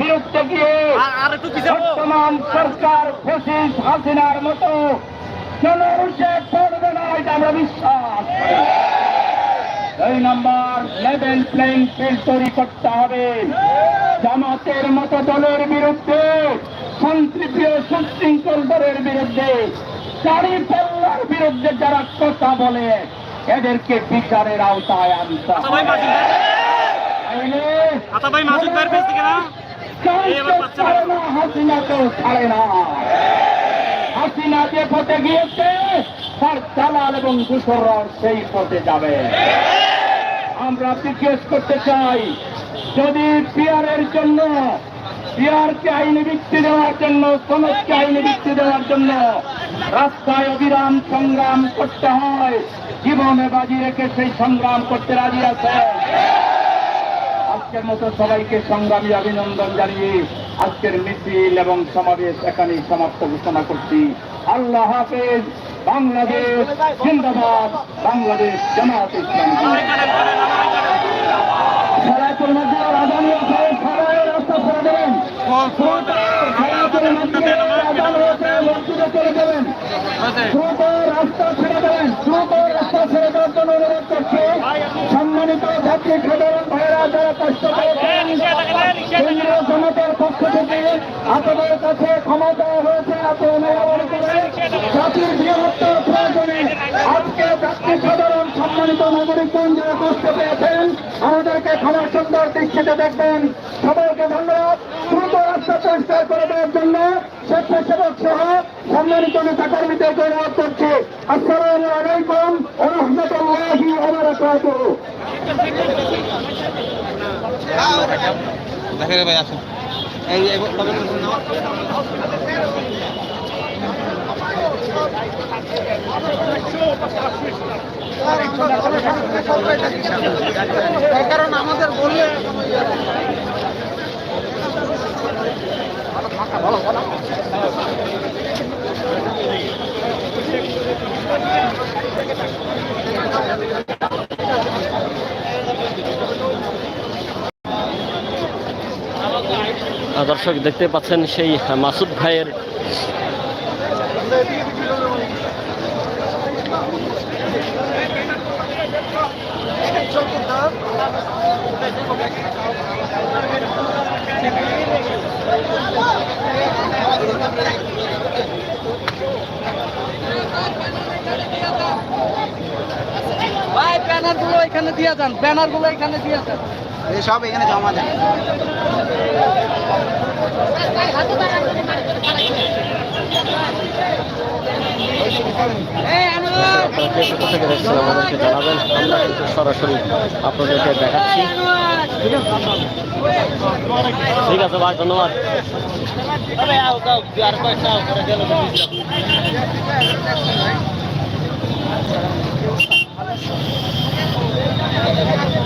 বিরুদ্ধে গিয়ে আর একটু পিছিয়ে যাব। বর্তমান সরকার ফসিস হাসিনার মতো জনসে পড়বে না এটা আমরা বিশ্বাস। দুই নম্বর লেভেল প্লেইং ফিল্ড তৈরি করতে হবে। জামাতের মতো দলের বিরুদ্ধে শান্তিপ্রিয় সুশৃঙ্খল দলের বিরুদ্ধে চারি পাল্লার বিরুদ্ধে যারা কথা বলে এদেরকে বিচারের আওতায় আনতে হবে। আচ্ছা ভাই মাসুদ ভাইয়ের পেজ থেকে না এই এবার পাচ্ছে না। ছাড়ে না হাসিনাকেও ছাড়ে না। হাসিনা যে পথে গিয়েছে তার দালাল এবং দূষর সেই পথে যাবে। আমরা জিজ্ঞেস করতে চাই যদি পিয়ারের জন্য পিয়ারকে আইনি বৃত্তি দেওয়ার জন্য সনদকে আইনি বৃত্তি দেওয়ার জন্য রাস্তায় অবিরাম সংগ্রাম করতে হয় জীবনে বাজি রেখে সেই সংগ্রাম করতে রাজি আছে? আজকের মতো সবাইকে সংগ্রামী অভিনন্দন জানিয়ে আজকের মিছিল এবং সমাবেশ এখানেই সমাপ্ত ঘোষণা করছি। আল্লাহ হাফেজ, বাংলাদেশ জিন্দাবাদ, বাংলাদেশ জামাত রাস্তা ছেড়ে দেবেন। দ্রুত রাস্তা ছেড়ে দেওয়ার জন্য অনুরোধ করছি। সম্মানিত ছাত্রী সাধারণ ভাইয়েরা যারা কষ্ট করেছেন কেন্দ্রীয় জনতার পক্ষ থেকে আপনাদের কাছে ক্ষমা দেওয়া হয়েছে, আপনি অনুভব করে জাতির বৃহত্তর প্রয়োজনে আজকে ছাত্রী সাধারণ সম্মানিত নাগরিকগণ যারা কষ্ট পেয়েছেন, আমাদেরকে ক্ষমা সুন্দর দৃষ্টিতে দেখবেন। সবাইকে ধন্যবাদ। দ্রুত রাস্তা পরিষ্কার করে দেওয়ার জন্য স্বেচ্ছাসেবক সহ সম্মানিত নেতা কর্মীদেরকে অনুরোধ করছি। আসসালামু আলাইকুম রহমতুল্লাহি ওয়া দেখে রে ভাই আসুন। কারণ আমাদের বললে দর্শক দেখতে পাচ্ছেন সেই মাসুদ ভাইয়ের ভাই ব্যানারগুলো এখানে দিয়ে যান ব্যানারগুলো এখানে দিয়ে যান। সব এখানে জমা দেন আপনারা কে কোথা থেকে দেখছেন আমাদেরকে জানাবেন আমরা কিন্তু সরাসরি আপনাদেরকে দেখাচ্ছি। ঠিক আছে ভাই ধন্যবাদ।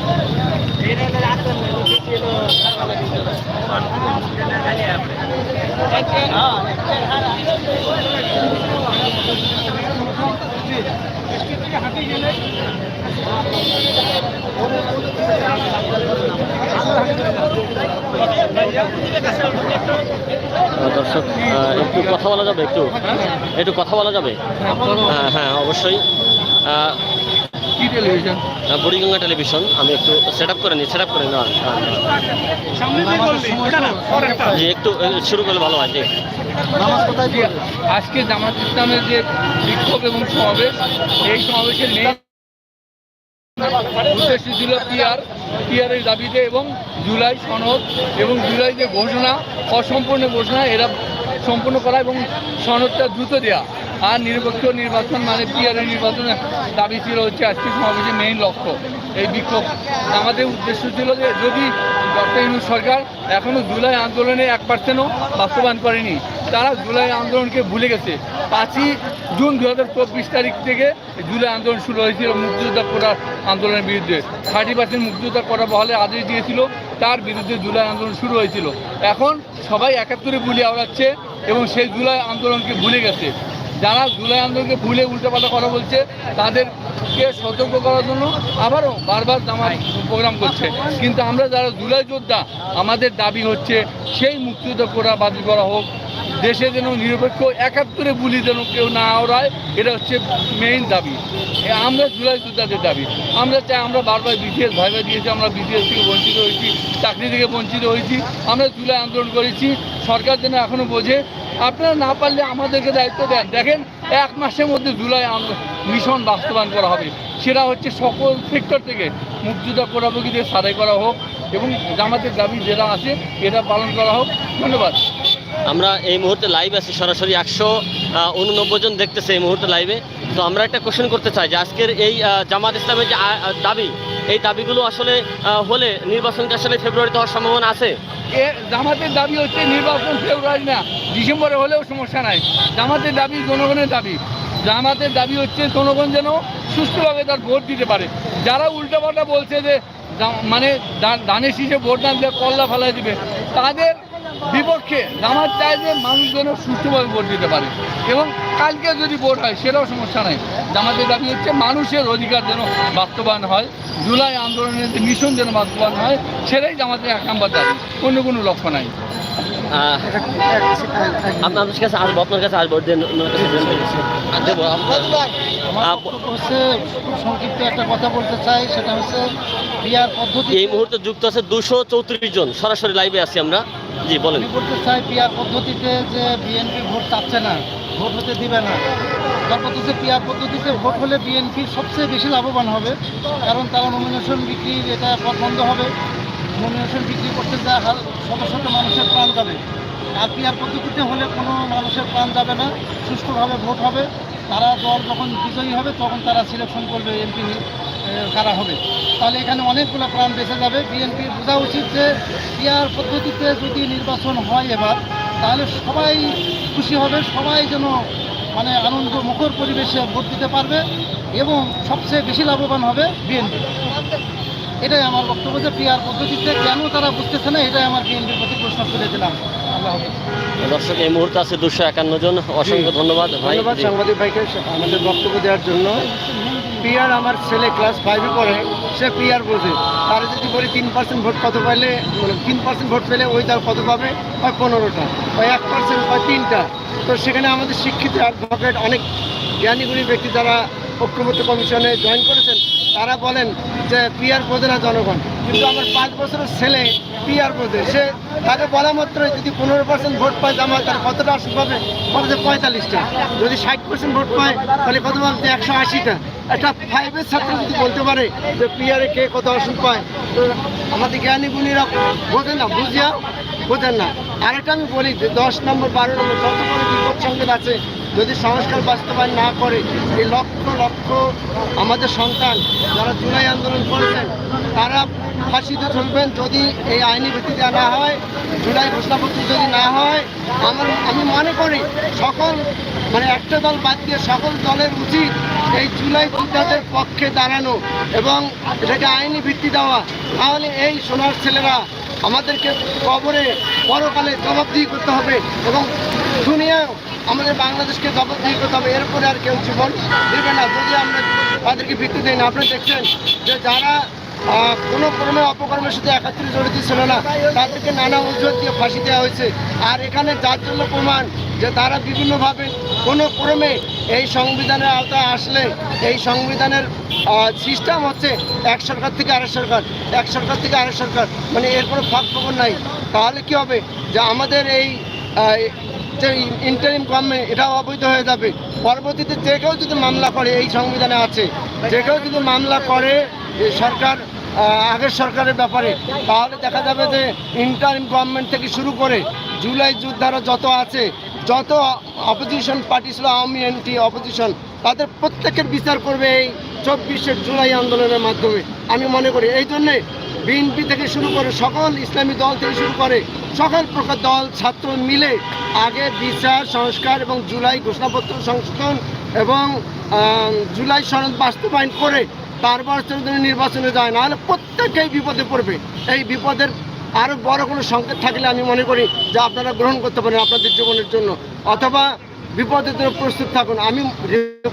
আহ, দর্শক একটু কথা বলা যাবে একটু? একটু কথা বলা যাবে? হ্যাঁ হ্যাঁ অবশ্যই। কি টেলিভিশন বুড়িগঙ্গা টেলিভিশন আমি একটু সেট আপ করে নিই সেট আপ করে না জি একটু শুরু করলে ভালো হয় জি। আজকে জামাত ইসলামের যে বিক্ষোভ এবং সমাবেশ এই সমাবেশের মেইন উদ্দেশ্য ছিল পিআর পিআরের দাবিতে এবং জুলাই সনদ এবং জুলাই যে ঘোষণা অসম্পূর্ণ ঘোষণা এরা সম্পূর্ণ করা এবং সনদটা দ্রুত দেওয়া আর নিরপেক্ষ নির্বাচন মানে পিআরের নির্বাচনের দাবি ছিল হচ্ছে আজকে সমাবেশের মেইন লক্ষ্য, এই বিক্ষোভ। আমাদের উদ্দেশ্য ছিল যে যদি ডক্টর সরকার এখনও জুলাই আন্দোলনে এক পার্সেন্টও বাস্তবায়ন করেনি, তারা জুলাই আন্দোলনকে ভুলে গেছে। পাঁচই জুন দু হাজার চব্বিশ তারিখ থেকে জুলাই আন্দোলন শুরু হয়েছিল মুক্তিযোদ্ধা করার আন্দোলনের বিরুদ্ধে। থার্টি পার্সেন্ট মুক্তিযোদ্ধা করা বহলে আদেশ দিয়েছিল, তার বিরুদ্ধে জুলাই আন্দোলন শুরু হয়েছিল। এখন সবাই একাত্তরে বুলি আওড়াচ্ছে এবং সেই জুলাই আন্দোলনকে ভুলে গেছে। যারা জুলাই আন্দোলনকে ভুলে উল্টোপাল্টা কথা বলছে, তাদেরকে সতর্ক করার জন্য আবারও বারবার আমার প্রোগ্রাম করছে। কিন্তু আমরা যারা জুলাই যোদ্ধা, আমাদের দাবি হচ্ছে সেই মুক্তিযুদ্ধ করা বাতিল করা হোক। দেশে যেন নিরপেক্ষ, একাত্তরে বুলি যেন কেউ না ওড়ায়, এটা হচ্ছে মেইন দাবি। আমরা জুলাই যোদ্ধাদের দাবি। আমরা চাই আমরা বারবার বিটিএস ভাইবা দিয়েছি আমরা বিটিএস থেকে বঞ্চিত হয়েছি, চাকরি থেকে বঞ্চিত হয়েছি, আমরা জুলাই আন্দোলন করেছি, সরকার যেন এখনও বোঝে। আপনারা না পারলে আমাদেরকে দায়িত্ব দেন। দেখেন, এক মাসের মধ্যে জুলাই মিশন বাস্তবায়ন করা হবে। সেটা হচ্ছে সকল সেক্টর থেকে মুক্তিযোদ্ধা কোটাপকিদের সারাই করা হোক এবং জামাতের দাবি যেটা আছে, এটা পালন করা হোক। ধন্যবাদ। আমরা এই মুহূর্তে লাইভ আছি, সরাসরি একশো উননব্বই জন দেখতেছে এই মুহূর্তে লাইভে তো আমরা একটা কোশ্চেন করতে চাই যে আজকের এই জামাত ইসলামের যে দাবি, এই দাবিগুলো আসলে হলে নির্বাচনকে আসলে ফেব্রুয়ারিতে হওয়ার সম্ভাবনা আছে? জামাতের দাবি হচ্ছে নির্বাচন ফেব্রুয়ারি না, ডিসেম্বরে হলেও সমস্যা নাই। জামাতের দাবি জনগণের দাবি। জামাতের দাবি হচ্ছে জনগণ যেন সুস্থভাবে তার ভোট দিতে পারে। যারা উল্টোপাল্টা বলছে যে মানে দা- ধানের শীষে ভোট না দিলে কল্লা ফেলাই দিবে। তাদের বিপক্ষে জামাত চায় যে মানুষ যেন সুষ্ঠুভাবে ভোট দিতে পারে। এবং কালকে যদি ভোট হয় সেটাও সমস্যা নাই। জামাতের দাবি হচ্ছে মানুষের অধিকার যেন বাস্তবায়ন হয় জুলাই আন্দোলনের যে মিশন যেন বাস্তবায়ন হয় সেটাই জামাতের এক নম্বর দাবি। অন্য কোনো লক্ষ্য নাই। আপনার কাছে আসব আপনার আসব আমার সংক্ষিপ্ত একটা কথা বলতে চাই সেটা হচ্ছে বিয়ার পদ্ধতি এই মুহূর্তে যুক্ত আছে দুশো চৌত্রিশ জন। সরাসরি লাইভে আছি আমরা। জি বলেন। আমি বলতে চাই পিয়ার পদ্ধতিতে যে বিএনপি ভোট চাচ্ছে না ভোট হতে দিবে না। তার পদ্ধতিতে পিয়ার পদ্ধতিতে ভোট হলে বিএনপি সবচেয়ে বেশি লাভবান হবে কারণ তারা নমিনেশন বিক্রির এটা বন্ধ হবে। নমিনেশন বিক্রি করতে যা হাল শত শত মানুষের প্রাণ যাবে। আর পিয়ার পদ্ধতিতে হলে কোনো মানুষের প্রাণ যাবে না, সুষ্ঠুভাবে ভোট হবে। তারা দল যখন বিজয়ী হবে, তখন তারা সিলেকশন করবে এমপি কারা হবে। তাহলে এখানে অনেকগুলো প্রাণ বেঁচে যাবে। বিএনপির বোঝা উচিত যে পিয়ার পদ্ধতিতে যদি নির্বাচন হয় এবার, তাহলে সবাই খুশি হবে, সবাই যেন মানে আনন্দ মুখর পরিবেশে ভোট দিতে পারবে এবং সবচেয়ে বেশি লাভবান হবে বিএনপি। এটাই আমার বক্তব্য যে পিয়ার পদ্ধতিতে কেন তারা বুঝতেছে না এটাই আমার বিএনপির প্রতি প্রশ্ন তুলে দিলাম। আল্লাহ দর্শক এই মুহূর্তে আছে দুশো একান্ন জন। অসংখ্য ধন্যবাদ ধন্যবাদ সাংবাদিক ভাইকে আমাদের বক্তব্য দেওয়ার জন্য। পিআর আমার ছেলে ক্লাস ফাইভে পড়ে সে পিআর বোঝে। তার যদি বলি তিন পার্সেন্ট ভোট কত পাইলে মানে তিন পার্সেন্ট ভোট পেলে ওই তার কত পাবে? হয় পনেরোটা হয় এক পার্সেন্ট হয় তিনটা। তো সেখানে আমাদের শিক্ষিত অ্যাডভোকেট অনেক জ্ঞানীগুণী ব্যক্তি যারা ঐক্যমত্য কমিশনে জয়েন করেছেন তারা বলেন যে পিআর বোঝে না জনগণ। কিন্তু আমার পাঁচ বছরের ছেলে পিআর বোঝে সে তাকে বলা মাত্র যদি পনেরো পার্সেন্ট ভোট পায় জামাত, তার কতটা আসন পাবে বলে যে পঁয়তাল্লিশটা। যদি ষাট পার্সেন্ট ভোট পায়, তাহলে কত বলতে একশো আশিটা। একটা ফাইভের ছাত্র যদি বলতে পারে যে পিআরে কে কত আসন পায়, তো আমাদের জ্ঞানী গুণীরা বোঝে না, বুঝিয়া বোঝেন না। আরেকটা আমি বলি যে দশ নম্বর, বারো নম্বর, যত বড় বিপদ সংকেত আছে, যদি সংস্কার বাস্তবায়ন না করে, এই লক্ষ লক্ষ আমাদের সন্তান যারা জুলাই আন্দোলন করেছেন, তারা ফাঁসিতে চলবেন যদি এই আইনি ভিত্তিতে না হয়, জুলাই ঘোষণাপত্র যদি না হয়। আমার, আমি মনে করি সকল মানে একটা দল বাদ দিয়ে সকল দলের উচিত এই জুলাই যোদ্ধাদের পক্ষে দাঁড়ানো এবং এটাকে আইনি ভিত্তি দেওয়া। তাহলে এই সোনার ছেলেরা আমাদেরকে কবরে পরকালে জবাবদিহি করতে হবে এবং দুনিয়া আমাদের বাংলাদেশকে জবাবদিহি করতে হবে। এরপরে আর কেউ জীবন দেবে না। যদি আমরা তাদেরকে ভিত্তি দিই না আপনি দেখছেন যে যারা কোনো ক্রমে অপকর্মের সাথে একাত্তরে জড়িত ছিল না, তাদেরকে নানা অজুহাত দিয়ে ফাঁসি দেওয়া হয়েছে। আর এখানে যার জন্য প্রমাণ যে তারা বিভিন্নভাবে কোনো ক্রমে এই সংবিধানের আওতায় আসলে, এই সংবিধানের সিস্টেম হচ্ছে এক সরকার থেকে আরেক সরকার, এক সরকার থেকে আরেক সরকার। মানে এর কোনো ফাঁক খবর নাই। তাহলে কি হবে? যে আমাদের এই যে ইন্টারিম গভর্নমেন্ট এটাও অবৈধ হয়ে যাবে। পরবর্তীতে যে কেউ যদি মামলা করে, এই সংবিধানে আছে, যে কেউ যদি মামলা করে সরকার আগের সরকারের ব্যাপারে, তাহলে দেখা যাবে যে ইন্টারিম গভর্নমেন্ট থেকে শুরু করে জুলাই যোদ্ধারা যত আছে, যত অপোজিশন পার্টি ছিল, আওয়ামী এনটি অপোজিশন তাদের প্রত্যেকের বিচার করবে এই চব্বিশে জুলাই আন্দোলনের মাধ্যমে। আমি মনে করি এই জন্যে বিএনপি থেকে শুরু করে সকল ইসলামী দল থেকে শুরু করে সকল প্রকার দল, ছাত্র মিলে আগে বিচার, সংস্কার এবং জুলাই ঘোষণাপত্র সংশোধন এবং জুলাই সনদ বাস্তবায়ন করে তারপর নির্বাচনে যায়। নাহলে প্রত্যেকেই বিপদে পড়বে। এই বিপদের আরও বড় কোনো সংকেত থাকলে আমি মনে করি যে আপনারা গ্রহণ করতে পারেন আপনাদের জীবনের জন্য। অথবা বিপদের জন্য প্রস্তুত থাকুন। আমি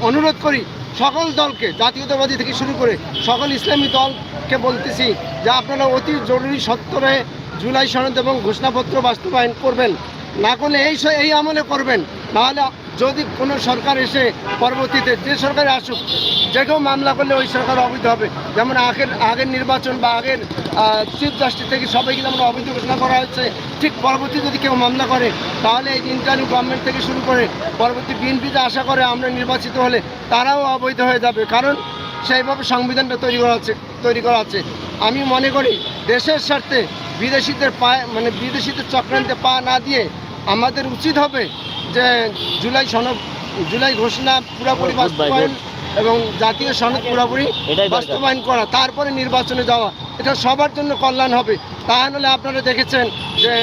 অনুরোধ করি সকল দলকে, জাতীয়তাবাদী থেকে শুরু করে সকল ইসলামী দলকে বলতেছি যে আপনারা অতি জরুরি সত্তরে জুলাই সনদ এবং ঘোষণাপত্র বাস্তবায়ন করবেন। না করলে এই এই আমলে করবেন। নাহলে যদি কোনো সরকার এসে পরবর্তীতে যে সরকারে আসুক, যে কেউ মামলা করলে ওই সরকার অবৈধ হবে। যেমন আগের আগের নির্বাচন বা আগের চিফ জাস্টিস থেকে সবাইকে যেমন অবৈধ ঘোষণা করা হয়েছে ঠিক পরবর্তী যদি কেউ মামলা করে, তাহলে এই ইন্টারনিউ গভর্নমেন্ট থেকে শুরু করে পরবর্তী বিএনপিতে আশা করে আমরা নির্বাচিত হলে তারাও অবৈধ হয়ে যাবে। কারণ সেইভাবে সংবিধানটা তৈরি করা আছে তৈরি করা আছে আমি মনে করি দেশের স্বার্থে বিদেশিদের পায়ে মানে বিদেশিদের চক্রান্তে পা না দিয়ে আমাদের উচিত হবে যে জুলাই সনদ জুলাই ঘোষণা পুরোপুরি বাস্তবায়ন এবং জাতীয় সনদ পুরোপুরি বাস্তবায়ন করা তারপরে নির্বাচনে যাওয়া এটা সবার জন্য কল্যাণ হবে। তা নাহলে আপনারা দেখেছেন যে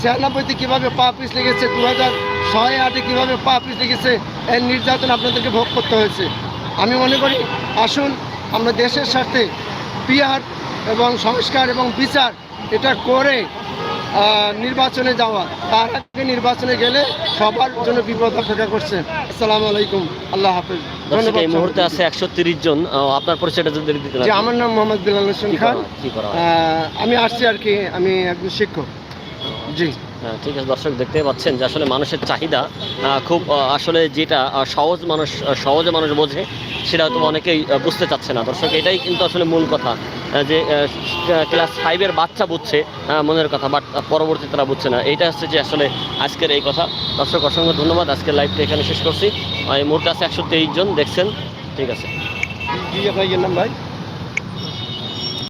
ছিয়ানব্বইতে কীভাবে পা পিস লেগেছে দু হাজার ছয় আটে কীভাবে পা পিস লেগেছে এর নির্যাতন আপনাদেরকে ভোগ করতে হয়েছে। আমি মনে করি আসুন আমরা দেশের স্বার্থে পিয়ার এবং সংস্কার এবং বিচার এটা করে নির্বাচনে যাওয়া। তার আগে নির্বাচনে গেলে সবার জন্য বিপদ অপেক্ষা করছে। আসসালামু আলাইকুম। আল্লাহ হাফেজ। দর্শক এই মুহূর্তে আছে একশো তিরিশ জন। আপনার পরিচয়টা যদি দিতে আমার নাম মোহাম্মদ বিলাল হোসেন খান। আমি আসছি আর কি আমি একজন শিক্ষক। জি। হ্যাঁ, ঠিক আছে দর্শক দেখতে পাচ্ছেন যে আসলে মানুষের চাহিদা খুব আসলে যেটা সহজ মানুষ সহজে মানুষ বোঝে সেটা হয়তো অনেকেই বুঝতে চাচ্ছে না। দর্শক এটাই কিন্তু আসলে মূল কথা যে ক্লাস ফাইভের বাচ্চা বুঝছে মনের কথা বাট পরবর্তী তারা বুঝছে না। এইটা হচ্ছে যে আসলে আজকের এই কথা। দর্শক অসংখ্য ধন্যবাদ। আজকের লাইভটা এখানে শেষ করছি। এই মুহূর্তে আছে একশো তেইশ জন দেখছেন? ঠিক আছে। ইয়ের নাম ভাই?